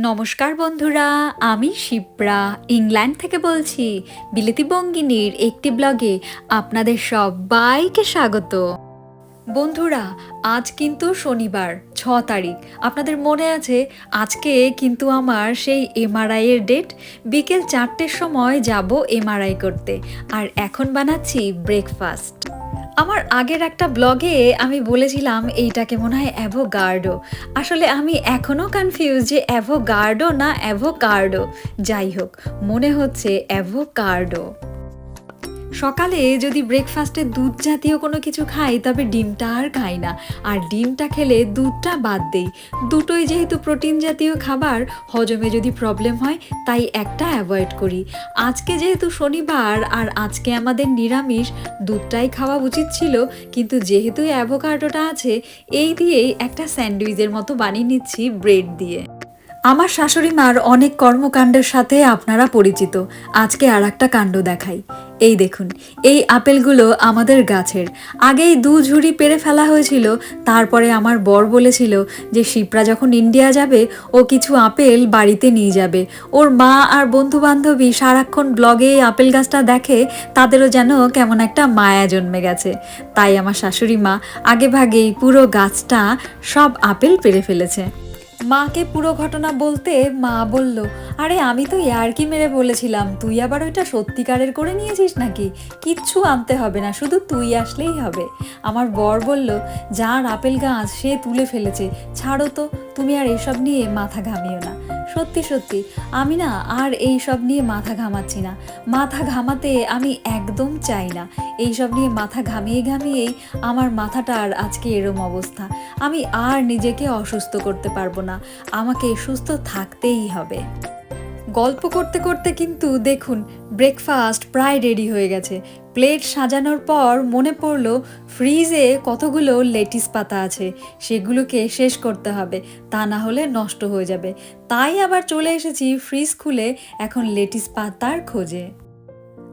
নমস্কার বন্ধুরা, আমি শিপ্রা, ইংল্যান্ড থেকে বলছি। বিলেতি বঙ্গিনীর একটি ব্লগে আপনাদের সবাইকে স্বাগত। বন্ধুরা, আজ কিন্তু শনিবার, ছ তারিখ। আপনাদের মনে আছে, আজকে কিন্তু আমার সেই এমআরআই এর ডেট বিকেল চারটের সময় যাব এমআরআই করতে। আর এখন বানাচ্ছি ব্রেকফাস্ট আমার আগের একটা ব্লগে আমি বলেছিলাম, এইটাকে মনে হয় অ্যাভোগার্ডো। আসলে আমি এখনও কনফিউজ যে অ্যাভোগার্ডো না অ্যাভোকার্ডো যাই হোক, মনে হচ্ছে অ্যাভোকার্ডো সকালে যদি ব্রেকফাস্টে দুধ জাতীয় কোনো কিছু খাই, তবে ডিমটা আর খাই না। আর ডিমটা খেলে দুধটা বাদ দেই। দুটোই যেহেতু প্রোটিন জাতীয় খাবার, হজমে যদি প্রবলেম হয়, তাই একটা অ্যাভয়েড করি। আজকে যেহেতু শনিবার, আর আজকে আমাদের নিরামিষ, দুধটাই খাওয়া উচিত ছিল। কিন্তু যেহেতু অ্যাভোকাডোটা আছে, এই দিয়েই একটা স্যান্ডউইচের মতো বানিয়ে নিচ্ছি ব্রেড দিয়ে। আমার শাশুড়ি মার অনেক কর্মকাণ্ডের সাথে আপনারা পরিচিত। আজকে আর একটা কাণ্ড দেখাই। এই দেখুন, এই আপেলগুলো আমাদের গাছের। আগেই দু ঝুড়ি পেরে ফেলা হয়েছিল, তারপরে আমার বর বলেছিল যে শিপ্রা যখন ইন্ডিয়া যাবে, ও কিছু আপেল বাড়িতে নিয়ে যাবে। ওর মা আর বন্ধু বান্ধবী সারাক্ষণ ব্লগে আপেল গাছটা দেখে, তাদেরও যেন কেমন একটা মায়া জন্মে গেছে। তাই আমার শাশুড়ি মা আগে ভাগেই পুরো গাছটা সব আপেল পেরে ফেলেছে। মাকে পুরো ঘটনা বলতে মা বলল, আরে, আমি তো ইয়ার্কি মেরে বলেছিলাম, তুই আবার ওইটা সত্যিকারের করে নিয়েছিস নাকি? কিচ্ছু আনতে হবে না, শুধু তুই আসলেই হবে। আমার বর বলল, যার আপেল গাছ সে তুলে ফেলেছে, ছাড়ো তো, তুমি আর এসব নিয়ে মাথা ঘামিও না। সত্যি সত্যি। আমি না আর এই সব নিয়ে মাথা ঘামাচ্ছি না। মাথা ঘামাতে আমি একদম চাই না। এই সব নিয়ে মাথা ঘামিয়ে ঘামিয়েই আমার মাথাটা আর আজকে এরম অবস্থা। আমি আর নিজেকে অসুস্থ করতে পারব না। আমাকে সুস্থ থাকতেই হবে। গল্প করতে করতে কিন্তু দেখুন ব্রেকফাস্ট প্রায় রেডি হয়ে গেছে। প্লেট সাজানোর পর মনে পড়ল ফ্রিজে কতগুলো লেটিস পাতা আছে, সেগুলোকে শেষ করতে হবে, তা না হলে নষ্ট হয়ে যাবে। তাই আবার চলে এসেছি ফ্রিজ খুলে এখন লেটিস পাতার খোঁজে।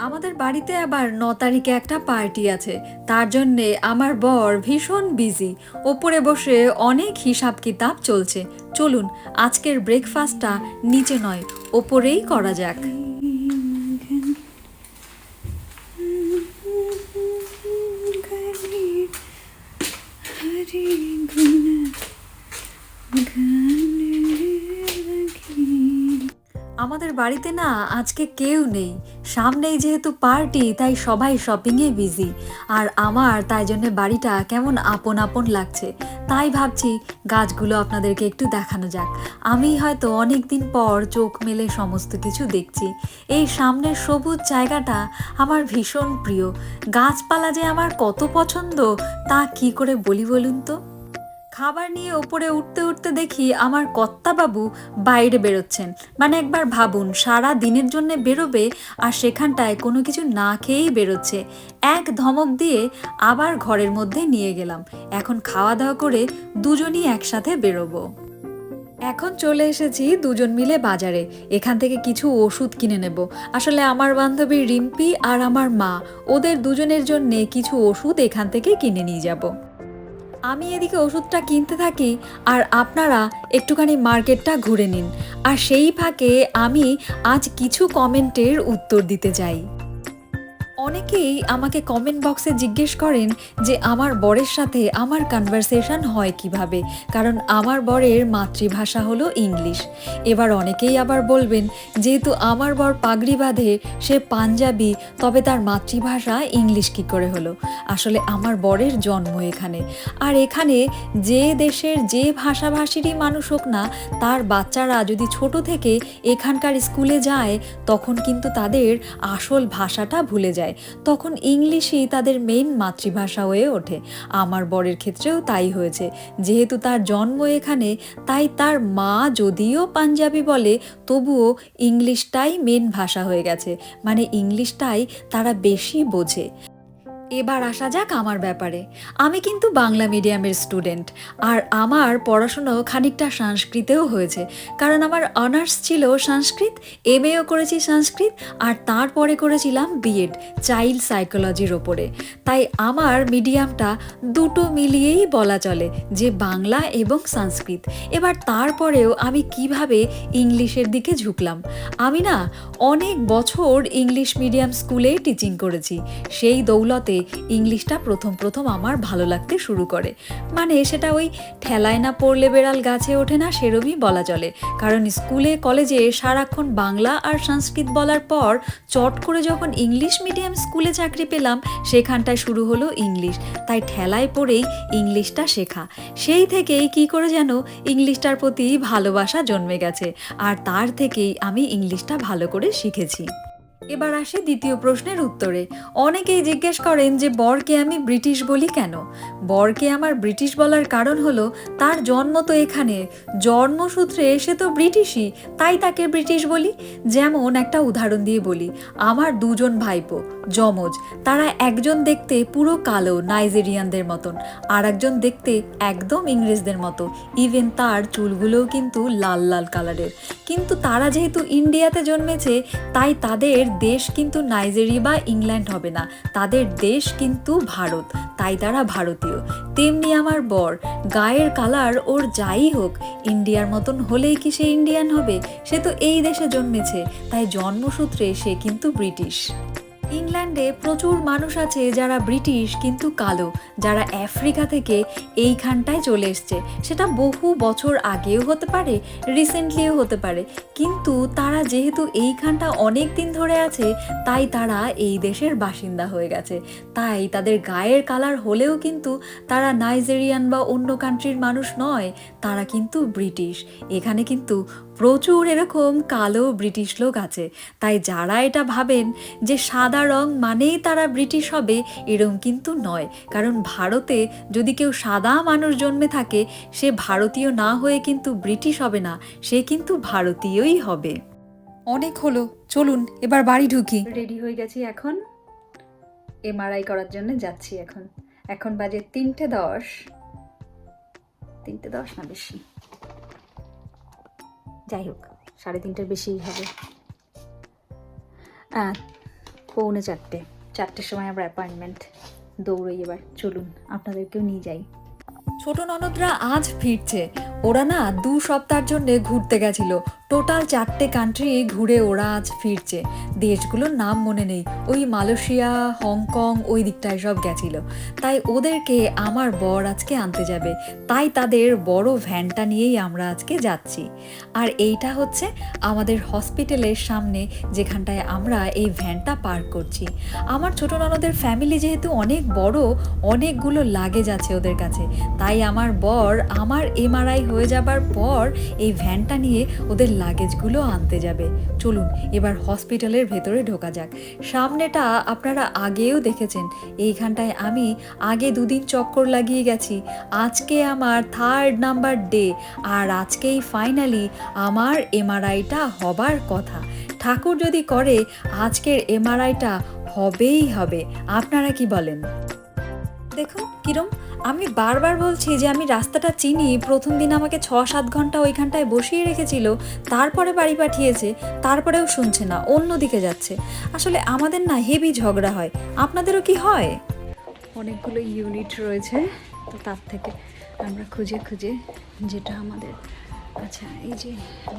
আমাদের বাড়িতে আবার ন তারিখে একটা পার্টি আছে, তার জন্যে আমার বর ভীষণ বিজি ওপরে বসে অনেক হিসাব কিতাব চলছে। চলুন আজকের ব্রেকফাস্টটা নিচে নয় ওপরেই করা যাক। আমাদের বাড়িতে না আজকে কেউ নেই। সামনেই যেহেতু পার্টি, তাই সবাই শপিংয়ে বিজি আর আমার তাই জন্য বাড়িটা কেমন আপন আপন লাগছে। তাই ভাবছি গাছগুলো আপনাদেরকে একটু দেখানো যাক। আমি হয়তো অনেক দিন পর চোখ মেলে সমস্ত কিছু দেখছি। এই সামনের সবুজ জায়গাটা আমার ভীষণ প্রিয়। গাছপালা যে আমার কত পছন্দ, তা কি করে বলি বলুন তো? খাবার নিয়ে ওপরে উঠতে উঠতে দেখি আমার কর্তাবাবু বাইরে বেরোচ্ছেন। মানে একবার ভাবুন, সারা দিনের জন্য বেরোবে আর সেখানটায় কোনো কিছু না খেয়েই বেরোচ্ছে। এক ধমক দিয়ে আবার ঘরের মধ্যে নিয়ে গেলাম। এখন খাওয়া দাওয়া করে দুজনই একসাথে বেরোবো। এখন চলে এসেছি দুজন মিলে বাজারে। এখান থেকে কিছু ওষুধ কিনে নেব। আসলে আমার বান্ধবী রিম্পি আর আমার মা, ওদের দুজনের জন্যে কিছু ওষুধ এখান থেকে কিনে নিয়ে যাব। আমি এদিকে ওষুধটা কিনতে থাকি আর আপনারা একটুখানি মার্কেটটা ঘুরে নিন। আর সেই ফাঁকে আমি আজ কিছু কমেন্টের উত্তর দিতে যাই অনেকেই আমাকে কমেন্ট বক্সে জিজ্ঞেস করেন যে আমার বরের সাথে আমার কনভারসেশন হয় কীভাবে? কারণ আমার বরের মাতৃভাষা হলো ইংলিশ। এবার অনেকেই আবার বলবেন, যেহেতু আমার বর পাগড়ি বাঁধে, সে পাঞ্জাবি, তবে তার মাতৃভাষা ইংলিশ কি করে হলো? আসলে আমার বরের জন্ম এখানে। আর এখানে যে দেশের যে ভাষাভাষীরই মানুষ হোক না, তার বাচ্চারা যদি ছোট থেকে এখানকার স্কুলে যায়, তখন কিন্তু তাদের আসল ভাষাটা ভুলে যায়। তখন ইংলিশই তাদের মেইন মাতৃভাষা হয়ে ওঠে। আমার বরের ক্ষেত্রেও তাই হয়েছে। যেহেতু তার জন্ম এখানে, তাই তার মা যদিও পাঞ্জাবি বলে, তবুও ইংলিশটাই মেন ভাষা হয়ে গেছে। মানে ইংলিশটাই তারা বেশি বোঝে। এবার আসা যাক আমার ব্যাপারে। আমি কিন্তু বাংলা মিডিয়ামের স্টুডেন্ট, আর আমার পড়াশুনো খানিকটা সংস্কৃতেও হয়েছে, কারণ আমার অনার্স ছিল সংস্কৃত এম এও করেছি সংস্কৃত, আর তারপরে করেছিলাম বিএড, চাইল্ড সাইকোলজির ওপরে। তাই আমার মিডিয়ামটা দুটো মিলিয়েই বলা চলে, যে বাংলা এবং সংস্কৃত। এবার তারপরেও আমি কীভাবে ইংলিশের দিকে ঝুঁকলাম? আমি না অনেক বছর ইংলিশ মিডিয়াম স্কুলেই টিচিং করেছি, সেই দৌলতে ইংলিশটা প্রথম প্রথম আমার ভালো লাগতে শুরু করে। মানে সেটা ওই ঠেলায় না পড়লে বেড়াল গাছে ওঠে না সেরমই বলা চলে। কারণ স্কুলে, কলেজে সারাক্ষণ বাংলা আর সংস্কৃত বলার পর চট করে যখন ইংলিশ মিডিয়াম স্কুলে চাকরি পেলাম, সেখানটায় শুরু হলো ইংলিশ। তাই ঠেলায় পড়েই ইংলিশটা শেখা। সেই থেকেই কি করে যেন ইংলিশটার প্রতি ভালোবাসা জন্মে গেছে। আর তার থেকেই আমি ইংলিশটা ভালো করে শিখেছি। এবার আসি দ্বিতীয় প্রশ্নের উত্তরে। অনেকেই জিজ্ঞেস করেন যে, বরকে আমি ব্রিটিশ বলি কেন? বরকে আমার ব্রিটিশ বলার কারণ হলো, তার জন্ম তো এখানে। জন্মসূত্রে সে তো ব্রিটিশই, তাই তাকে ব্রিটিশ বলি। যেমন একটা উদাহরণ দিয়ে বলি, আমার দুজন ভাইপো, যমজ, তারা একজন দেখতে পুরো কালো, নাইজেরিয়ানদের মতন আর একজন দেখতে একদম ইংরেজদের মতো। ইভেন তার চুলগুলোও কিন্তু লাল লাল কালারের। কিন্তু তারা যেহেতু ইন্ডিয়াতে জন্মেছে, তাই তাদের দেশ কিন্তু নাইজেরিয়া বা ইংল্যান্ড হবে না। তাদের দেশ কিন্তু ভারত, তাই তারা ভারতীয়। তেমনি আমার বর, গায়ের কালার ওর যাই হোক, ইন্ডিয়ার মতন হলেই কি সে ইন্ডিয়ান হবে? সে তো এই দেশে জন্মেছে, তাই জন্মসূত্রে সে কিন্তু ব্রিটিশ। ইংল্যান্ডে প্রচুর মানুষ আছে যারা ব্রিটিশ কিন্তু কালো, যারা আফ্রিকা থেকে এইখানটায় চলে এসছে। সেটা বহু বছর আগেও হতে পারে রিসেন্টলিও হতে পারে। কিন্তু তারা যেহেতু এইখানটা অনেক দিন ধরে আছে, তাই তারা এই দেশের বাসিন্দা হয়ে গেছে। তাই তাদের গায়ের কালার হলেও কিন্তু তারা নাইজেরিয়ান বা অন্য কান্ট্রির মানুষ নয়, তারা কিন্তু ব্রিটিশ। এখানে কিন্তু প্রচুর এরকম কালো ব্রিটিশ লোক আছে। তাই যারা এটা ভাবেন যে সাদা রং মানেই তারা ব্রিটিশ হবে এরম কিন্তু নয়। কারণ ভারতে যদি কেউ সাদা মানুষ জন্মে থাকে সে ভারতীয় না হয়ে কিন্তু ব্রিটিশ হবে না সে কিন্তু ভারতীয়ই হবে। অনেক হলো চলুন এবার বাড়ি ঢুকি। রেডি হয়ে গেছি এখন। এমআরআই করার জন্য যাচ্ছি এখন। এখন বাজে তিনটে দশ। তিনটে দশ না বেশি? যাই হোক, সাড়ে তিনটের বেশিই হবে। পৌনে চারটে। চারটের সময় আমার অ্যাপয়েন্টমেন্ট দৌড়ই এবার। চলুন, আপনাদেরকেও নিয়ে যাই। ছোট ননদরা আজ ফিরছে। ওরা না দু সপ্তাহের জন্য ঘুরতে গেছিল। টোটাল চারটে কান্ট্রি ঘুরে ওরা আজ ফিরছে। দেশগুলোর নাম মনে নেই। ওই মালয়েশিয়া, হংকং, ওই দিকটায় সব গেছিল। তাই ওদেরকে আমার বর আজকে আনতে যাবে। তাই তাদের বড় ভ্যানটা নিয়েই আমরা আজকে যাচ্ছি। আর এইটা হচ্ছে আমাদের হসপিটালের সামনে যেখানটায় আমরা এই ভ্যানটা পার্ক করছি। আমার ছোট ননদের ফ্যামিলি যেহেতু অনেক বড়, অনেকগুলো লাগেজ আছে ওদের কাছে। তাই আমার বর আমার এমআরআই হয়ে যাবার পর এই ভ্যানটা নিয়ে ওদের লাগেজগুলো আনতে যাবে। চলুন, এবার হসপিটালের ভেতরে ঢোকা যাক। সামনেটা আপনারা আগেও দেখেছেন। এইখানটায় আমি আগে দুদিন চক্কর লাগিয়ে গেছি। আজকে আমার থার্ড নাম্বার ডে আর আজকেই ফাইনালি আমার এমআরআইটা হবার কথা। ঠাকুর যদি করে, আজকের এমআরআইটা হবেই হবে। আপনারা কি বলেন? দেখুন, কিরম আমি বারবার বলছি যে আমি রাস্তাটা চিনি, প্রথম দিন আমাকে ছ সাত ঘণ্টা ওইখানটায় বসিয়ে রেখেছিল, তারপরে বাড়ি পাঠিয়েছে, তারপরেও শুনছে না অন্যদিকে যাচ্ছে। আসলে আমাদের না হেভি ঝগড়া হয়। আপনাদেরও কি হয়? অনেকগুলো ইউনিট রয়েছে, তো তার থেকে আমরা খুঁজে খুঁজে যেটা আমাদের আচ্ছা এই যে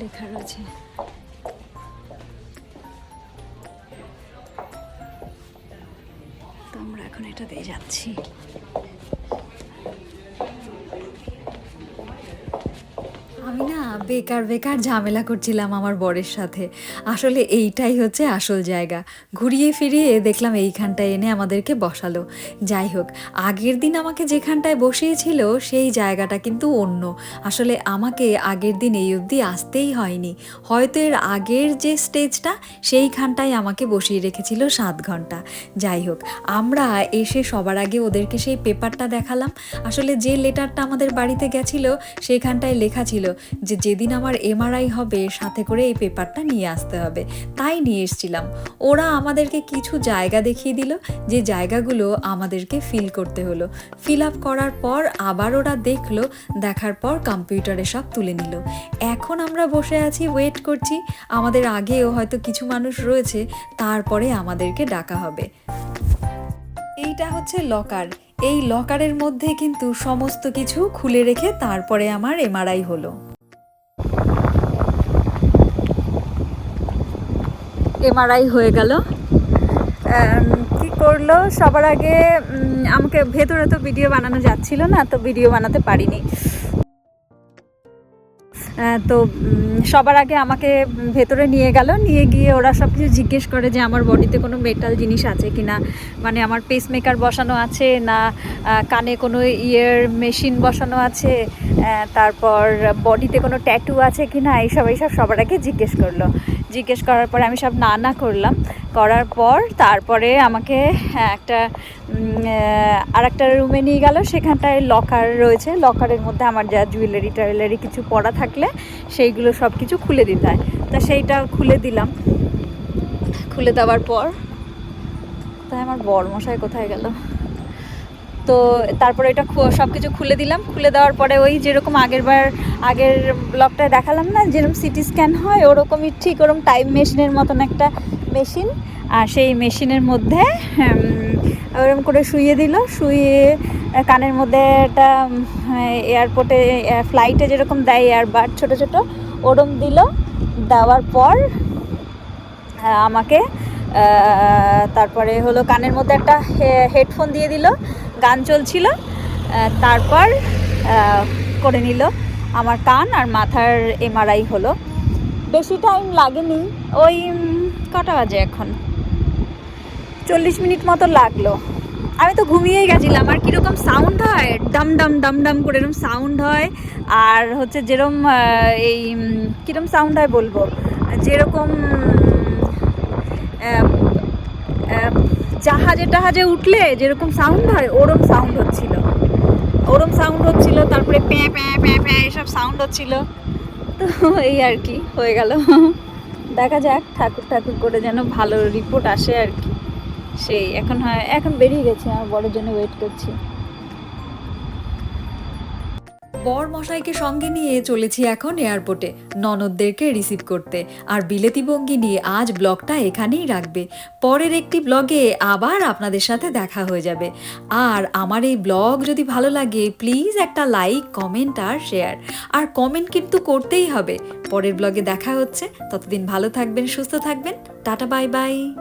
লেখা রয়েছে। তো আমরা এখন এটাতে যাচ্ছি। বেকার বেকার ঝামেলা করছিলাম আমার বরের সাথে। আসলে এইটাই হচ্ছে আসল জায়গা। ঘুরিয়ে ফিরিয়ে দেখলাম এইখানটায় এনে আমাদেরকে বসালো। যাই হোক, আগের দিন আমাকে যেখানটায় বসিয়েছিল সেই জায়গাটা কিন্তু অন্য। আসলে আমাকে আগের দিন এই অবধি আসতেই হয়নি। হয়তো এর আগের যে স্টেজটা, সেইখানটায় আমাকে বসিয়ে রেখেছিল সাত ঘণ্টা। যাই হোক, আমরা এসে সবার আগে ওদেরকে সেই পেপারটা দেখালাম। আসলে যে লেটারটা আমাদের বাড়িতে গেছিল, সেইখানটায় লেখা ছিল যে যেদিন আমার এমআরআই হবে, সাথে করে এই পেপারটা নিয়ে আসতে হবে। তাই নিয়ে এসেছিলাম। ওরা আমাদেরকে কিছু জায়গা দেখিয়ে দিল, যে জায়গাগুলো আমাদেরকে ফিল করতে হলো। ফিল আপ করার পর আবার ওরা দেখল, দেখার পর কম্পিউটারে সব তুলে নিল। এখন আমরা বসে আছি ওয়েট করছি। আমাদের আগেও হয়তো কিছু মানুষ রয়েছে, তারপরে আমাদেরকে ডাকা হবে। এইটা হচ্ছে লকার এই লকারের মধ্যে কিন্তু সমস্ত কিছু খুলে রেখে তারপরে আমার এমআরআই হলো। এমআরআই হয়ে গেল। কি করল? সবার আগে আমাকে ভেতরে তো ভিডিও বানানো যাচ্ছিল না, তো ভিডিও বানাতে পারিনি। তো সবার আগে আমাকে ভেতরে নিয়ে গেল। নিয়ে গিয়ে ওরা সব কিছু জিজ্ঞেস করে যে আমার বডিতে কোনো মেটাল জিনিস আছে কি না মানে আমার পেসমেকার বসানো আছে না কানে কোনো ইয়ের মেশিন বসানো আছে তারপর বডিতে কোনো ট্যাটু আছে কি না এইসব এইসব সবার আগে জিজ্ঞেস করল। জিজ্ঞেস করার পরে আমি সব না না করলাম। করার পর তারপরে আমাকে হ্যাঁ, একটা আর একটা রুমে নিয়ে গেল। সেখানটায় লকার রয়েছে। লকারের মধ্যে আমার যা জুয়েলারি টুয়েলারি কিছু পড়া থাকলে সেইগুলো সব কিছু খুলে দিতে হয়। তা সেইটা খুলে দিলাম। খুলে দেওয়ার পর তাই আমার বর মশাই কোথায় গেল? তো তারপরে এটা সব কিছু খুলে দিলাম। খুলে দেওয়ার পরে ওই যেরকম আগের বার, আগের ব্লগটায় দেখালাম না, যেরকম সিটি স্ক্যান হয়, ওরকমই ঠিক ওরকম টাইম মেশিনের মতন একটা মেশিন আর সেই মেশিনের মধ্যে ওরকম করে শুইয়ে দিল। শুয়ে কানের মধ্যে একটা এয়ারপোর্টে ফ্লাইটে যেরকম দেয় এয়ারবাড ছোট ছোট ওরম দিল। দেওয়ার পর, আমাকে তারপরে হলো কানের মধ্যে একটা হেডফোন দিয়ে দিল। গান চলছিল তারপর করে নিল। আমার কান আর মাথার এমআরআই হলো। বেশি টাইম লাগেনি? ওই কটা বাজে এখন? চল্লিশ মিনিট মতো লাগল। আমি তো ঘুমিয়েই গেছিলাম। আর কীরকম সাউন্ড হয়? ডাম ডাম ডাম ডাম করে এরকম সাউন্ড হয়। আর হচ্ছে যেরকম আহ, এই কীরকম সাউন্ড হয় বলব? যেরকম জাহাজে টাহাজে উঠলে যেরকম সাউন্ড হয়, ওরম সাউন্ড হচ্ছিল। ওরম সাউন্ড হচ্ছিল, তারপরে প্যাঁ প্যাঁ প্যাঁ প্যাঁ এসব সাউন্ড হচ্ছিল। তো এই আর কি, হয়ে গেল। দেখা যাক, ঠাকুর ঠাকুর করে যেন ভালো রিপোর্ট আসে আর কি। সেই, এখন হয়, এখন বেরিয়ে গেছে আমার বড়ের জন্য ওয়েট করছি। বর মশাইকে সঙ্গে নিয়ে চলেছি এখন এয়ারপোর্টে, ননদদেরকে রিসিভ করতে। আর বিলেতি বঙ্গি নিয়ে আজ ব্লগটা এখানেই রাখবে। পরের একটি ব্লগে আবার আপনাদের সাথে দেখা হয়ে যাবে। আর আমার এই ব্লগ যদি ভালো লাগে, প্লিজ একটা লাইক, কমেন্ট আর শেয়ার। আর কমেন্ট কিন্তু করতেই হবে। পরের ব্লগে দেখা হচ্ছে। ততদিন ভালো থাকবেন, সুস্থ থাকবেন। Tata, bye bye.